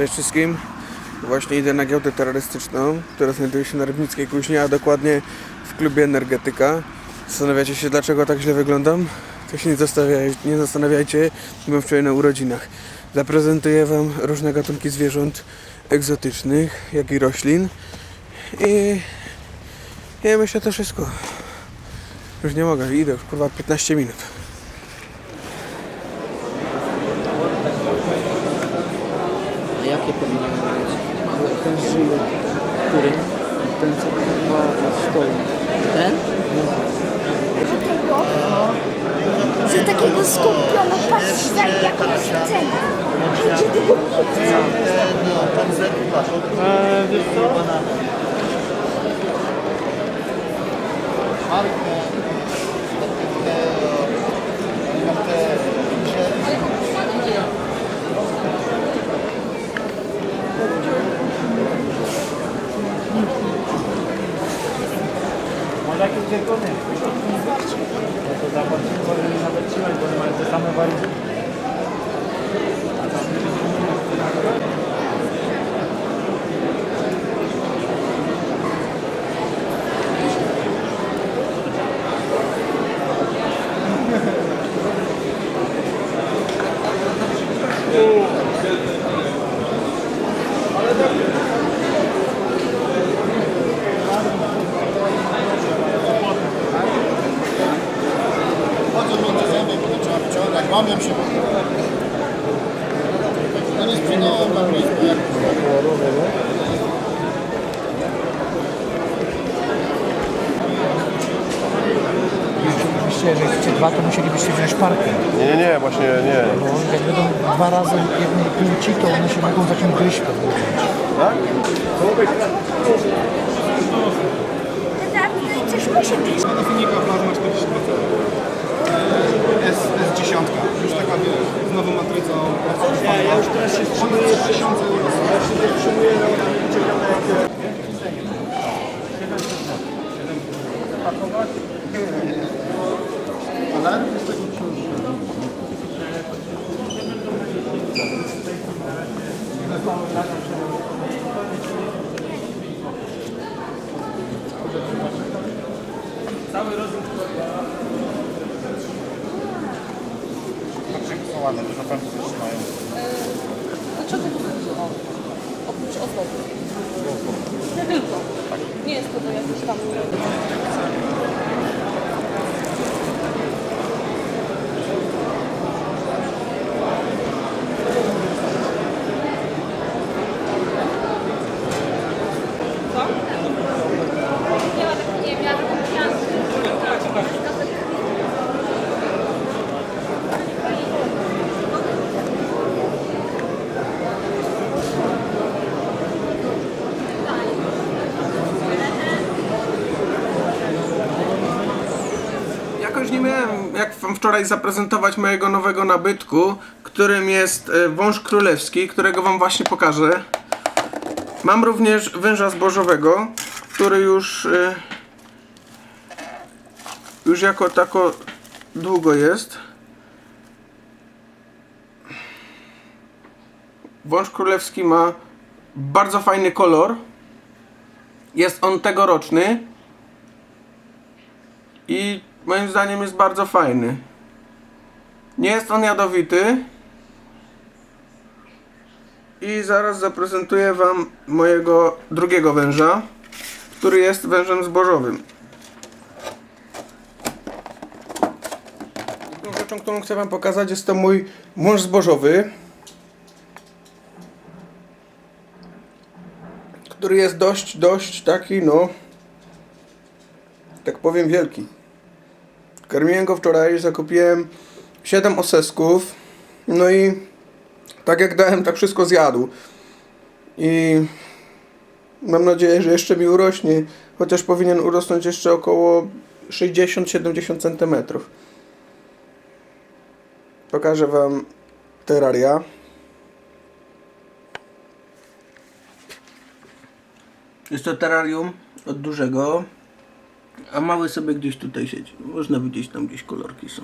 Cześć wszystkim. Właśnie idę na giełdę terrorystyczną, która znajduje się na Rybnickiej Kuźni, a dokładnie w klubie Energetyka. Zastanawiacie się, dlaczego tak źle wyglądam? To się nie, zastanawiaj, nie zastanawiajcie, byłem wczoraj na urodzinach. Zaprezentuję Wam różne gatunki zwierząt egzotycznych, jak i roślin. I, i myślę to wszystko. Już nie mogę, idę kurwa 15 minut. Jakie powinien być? Ten żyły, który? Ten co chyba stoi. Ten? Za takiego skupiona patrz za jakąś cenę. Będzie tego Może 再多点 łamią się. No nie sprzedają na blisko, jak Oczywiście, jeżeli chcecie dwa, to musielibyście wziąć parkę. Nie, nie, nie, właśnie nie. Bo jak będą dwa razy jednej płci, to one się mogą zacząć gryźć pewnie. Dawid, coś musi być. Infinika Plasma 42 jest, jest dziesiątka. Już taka wiesz, z matrycą. Nie, ja już teraz się wstrzymuję. 3000 euro. Ja się wstrzymuję na Ale jest tego są ładne, dużo prędko trzymają. Dlaczego o, oprócz ozdoby? Nie tylko. Nie jest to do jakichś tam... Jakoś nie miałem jak wam wczoraj zaprezentować mojego nowego nabytku, którym jest e, wąż królewski, którego wam właśnie pokażę. Mam również węża zbożowego, który już e, już jako tako długo jest. Wąż królewski ma bardzo fajny kolor. Jest on tegoroczny. I moim zdaniem jest bardzo fajny. Nie jest on jadowity. I zaraz zaprezentuję Wam mojego drugiego węża, który jest wężem zbożowym. Drugą rzeczą, którą chcę Wam pokazać, jest to mój wąż zbożowy, który jest dość, dość taki, no, tak powiem, wielki. Karmiłem go wczoraj, zakupiłem 7 osesków. No i tak jak dałem, tak wszystko zjadł. I mam nadzieję, że jeszcze mi urośnie, chociaż powinien urosnąć jeszcze około 60-70 cm. Pokażę Wam terraria. Jest to terrarium od dużego, a mały sobie gdzieś tutaj siedzi. Można widzieć tam gdzieś kolorki są.